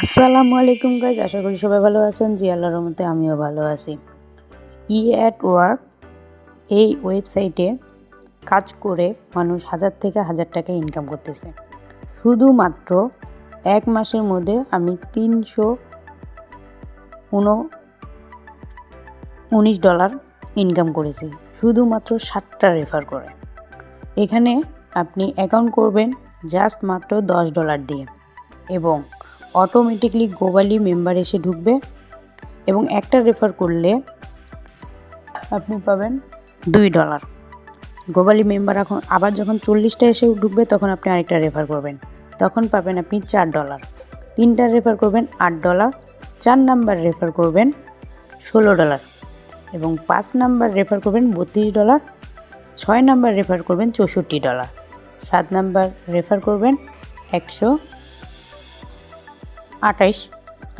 আসসালামু আলাইকুম গাইজ আশা করি সবাই ভালো আছেন। জি, আল্লাহর রহমতে আমিও ভালো আছি। ই অ্যাট ওয়ার্ক এই ওয়েবসাইটে কাজ করে মানুষ হাজার থেকে হাজার টাকা ইনকাম করতেছে। শুধুমাত্র এক মাসের মধ্যে আমি তিনশো উনো উনিশ ডলার ইনকাম করেছি। শুধুমাত্র সাতটা রেফার করে। এখানে আপনি অ্যাকাউন্ট করবেন জাস্ট মাত্র দশ ডলার দিয়ে। এবং অটোমেটিকলি গোবালি মেম্বার এসে ঢুকবে এবং একটা রেফার করলে আপনি পাবেন দুই ডলার গোবালি মেম্বার এখন আবার যখন চল্লিশটা এসে ঢুকবে তখন আপনি আরেকটা রেফার করবেন। তখন পাবেন আপনি চার ডলার তিনটা রেফার করবেন আট ডলার চার নাম্বার রেফার করবেন ষোলো ডলার এবং পাঁচ নাম্বার রেফার করবেন বত্রিশ ডলার ছয় নাম্বার রেফার করবেন চৌষট্টি ডলার সাত নাম্বার রেফার করবেন একশো আঠাইশ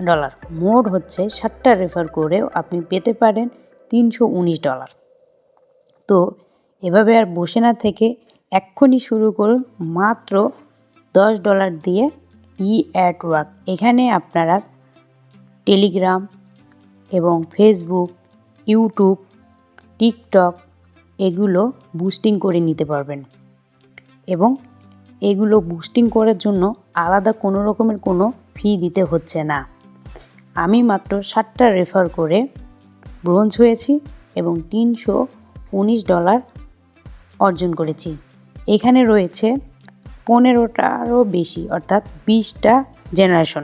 ডলার। মোট হচ্ছে ষাটটা রেফার করেও আপনি পেতে পারেন তিনশো উনিশ ডলার। তো এভাবে আর বসে না থেকে এক্ষুনি শুরু করুন মাত্র দশ ডলার দিয়ে ই অ্যাট ওয়ার্ক। এখানে আপনারা টেলিগ্রাম এবং ফেসবুক, ইউটিউব, টিকটক এগুলো বুস্টিং করে নিতে পারবেন। এবং এগুলো বুস্টিং করার জন্য আলাদা কোনো রকমের কোনো ফি দিতে হচ্ছে না। আমি মাত্র ষাটটা রেফার করে ব্রোঞ্জ হয়েছি এবং তিনশো উনিশ ডলার অর্জন করেছি। এখানে রয়েছে পনেরোটারও বেশি, অর্থাৎ বিশটা জেনারেশন